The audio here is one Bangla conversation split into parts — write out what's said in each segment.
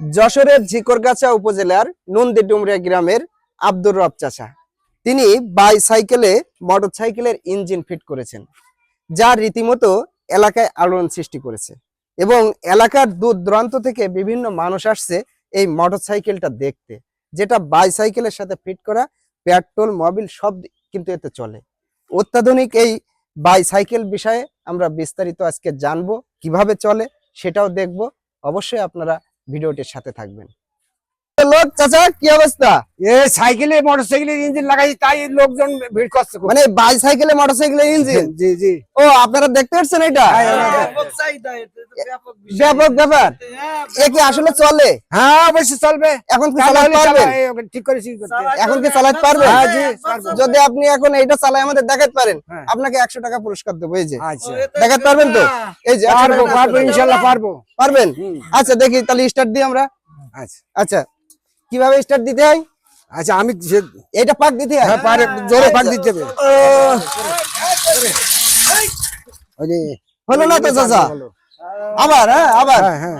যশোরের ঝিকরগাছা উপজেলার নন্দী ডুমরিয়া গ্রামের আব্দুর রব চাচা। তিনি বাইসাইকেলে, মোটরসাইকেলের ইঞ্জিন ফিট করেছেন, যা রীতিমতো এলাকায় আলোড়ন সৃষ্টি করেছে এবং এলাকার দূর দূরান্ত থেকে বিভিন্ন মানুষ আসছে এই মোটরসাইকেলটা দেখতে। যেটা বাইসাইকেলের সাথে ফিট করা, পেট্রোল, মোবিল সব কিন্তু এতে চলে। অত্যাধুনিক এই বাইসাইকেল বিষয়ে আমরা বিস্তারিত আজকে জানব, কীভাবে চলে সেটাও দেখব। অবশ্যই আপনারা ভিডিওটির সাথে থাকবেন। লোক চাচা কি অবস্থা? এ সাইকেলে মোটরসাইকেলের ইঞ্জিন লাগাই তাই লোকজন ভিড় করছে। মানে বাইসাইকেলে মোটরসাইকেলের ইঞ্জিন? জি জি। ও আপনারা দেখতে পাচ্ছেন এটা? হ্যাঁ, হ্যাঁ, হ্যাঁ। ব্যাপক ব্যাপার। এ কি আসলে চলে? হ্যাঁ অবশ্যই চলবে। এখন কি চালাতে চালা, ঠিক করেছি করতে। এখন কি চালাতে পারবেন? হ্যাঁ, জি, যদি আপনি এখন এইটা চালায় আমাদের দেখাতে পারেন হ্যাঁ। আপনাকে একশো টাকা পুরস্কার দেবো এই যে। আচ্ছা। দেখাতে পারবেন তো? এই যে 100 পারব পারব পুরস্কার। ইনশাল্লাহ পারব। পারবেন? আচ্ছা দেখি তাহলে স্টার্ট দিই আমরা। আচ্ছা। আচ্ছা কীভাবে স্টার্ট দিতে হয়? আচ্ছা আমি এটা পাক দিতে হয়? হ্যাঁ পারে জোরে পাক দিতে হবে। ওই হলো না তো চাচা? আবার হ্যাঁ আবার। হ্যাঁ হ্যাঁ।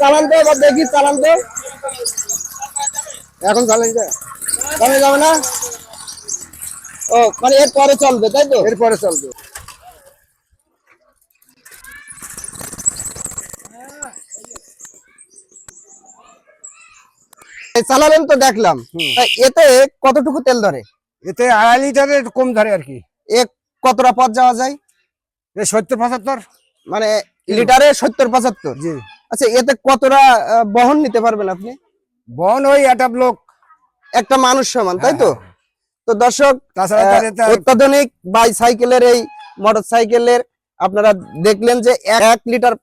চালান তো এবার দেখি চালান তো এখন চালাই যায় চলে যাবে না? ও মানে এর পরে চলবে তাই তো? এরপরে চলবে। চালালেন তো দেখলাম। এতে কতটুকু তেল ধরে? এতে আড়াই লিটারের কম ধরে আর কি। এ কতটা পথ যাওয়া যায়? সত্তর পঁচাত্তর। মানে লিটারে সত্তর পঁচাত্তর? জি। আচ্ছা এতে কতটা বহন নিতে পারবেন আপনি? বহন ওই একটা লোক। একটা মানুষ সমান তাই তো? তো দর্শক অত্যাধুনিক বাইসাইকেলের এই মোটর সাইকেলের আপনারা দেখলেন যে এক- এক লিটার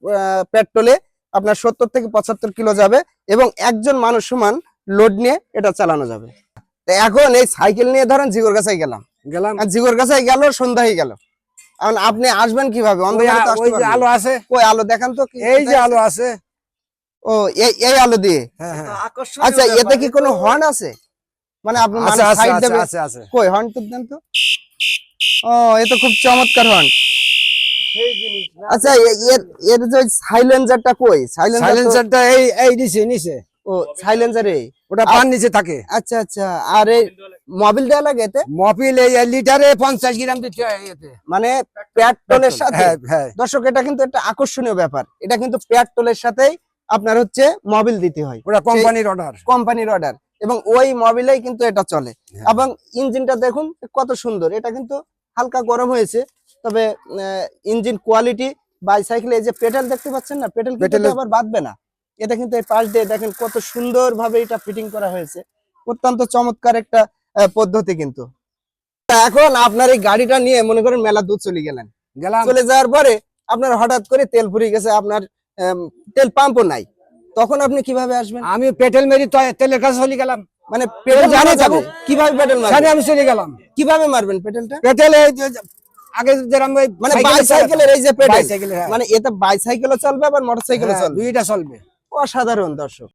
পেট্রোলে আপনার সত্তর থেকে পঁচাত্তর কিলো যাবে এবং একজন মানুষ সমান লোড নিয়ে এটা চালানো যাবে। এখন এই সাইকেল নিয়ে ধরেন জিগর গাছাই গেলাম। গেলাম। আর জিগর গাছাই গেল সন্ধ্যা হয়ে গেল। এখন আপনি আসবেন কীভাবে? অন্ধকারে। আলো আছে। ওই আলো দেখান তো এই যে আলো আছে। ও এই এই আলো দিয়ে? হ্যাঁ হ্যাঁ। আচ্ছা এতে কি কোনো হর্ন আছে? মানে আপনি আছে মানুষ আছে সাইড দেবে? আছে আছে। কই হর্ন তো দেন তো। ও এ তো খুব চমৎকার হর্ন আচ্ছা এর যে সাইলেন্সারটা কই? সাইলেন্সারটা এই এই নিচে নিচে। ও সাইলেন্সার ওটা পান নিচে থাকে। আচ্ছা আচ্ছা। আর এই মোবিল দেওয়া লাগে এতে? মপিল এই লিটারে পঞ্চাশ গ্রাম দিতে হয় এতে। মানে পেট্রোলের সাথে? হ্যাঁ হ্যাঁ। দর্শক এটা কিন্তু একটা আকর্ষণীয় ব্যাপার। এটা কিন্তু পেট্রোলের সাথেই আপনার হচ্ছে মোবিল দিতে হয়। ওটা কোম্পানির অর্ডার কোম্পানির অর্ডার এবং ওই মোবিলেই কিন্তু এটা চলে। হ্যাঁ। এবং ইঞ্জিনটা দেখুন কত সুন্দর। এটা কিন্তু হালকা গরম হয়েছে। তবে ইঞ্জিন কোয়ালিটি বাইসাইকেলে এই যে পেডাল দেখতে পাচ্ছেন না? পেডাল কিন্তু আবার বাঁধবে না। এটা কিন্তু এই পাশ দিয়ে দেখেন কত সুন্দর ভাবে এটা ফিটিং করা হয়েছে। অত্যন্ত চমৎকার একটা পদ্ধতি কিন্তু। এখন আপনার এই গাড়িটা নিয়ে মনে করেন মেলা দূর চলে গেলেন। গেলাম। চলে যাওয়ার পরে আপনার হঠাৎ করে তেল ফুরিয়ে গেছে আপনার তেল পাম্পও নাই। তখন আপনি কীভাবে আসবেন? আমি পেটেল মেরি তেলের কাছে চলে গেলাম। মানে পেডেল জানি যাব। কীভাবে সাথে মারবেন? আমি চলে গেলাম। কীভাবে মারবেন পেডেলটা পেটেল আগে যেরকম মানে বাইসাইকেলের এই যে। পেডেল হ্যাঁ। মানে এতে বাইসাইকেলও চলবে আবার মোটরসাইকেলও হ্যাঁ, চলবে? দুইটা চলবে। অসাধারণ দর্শক।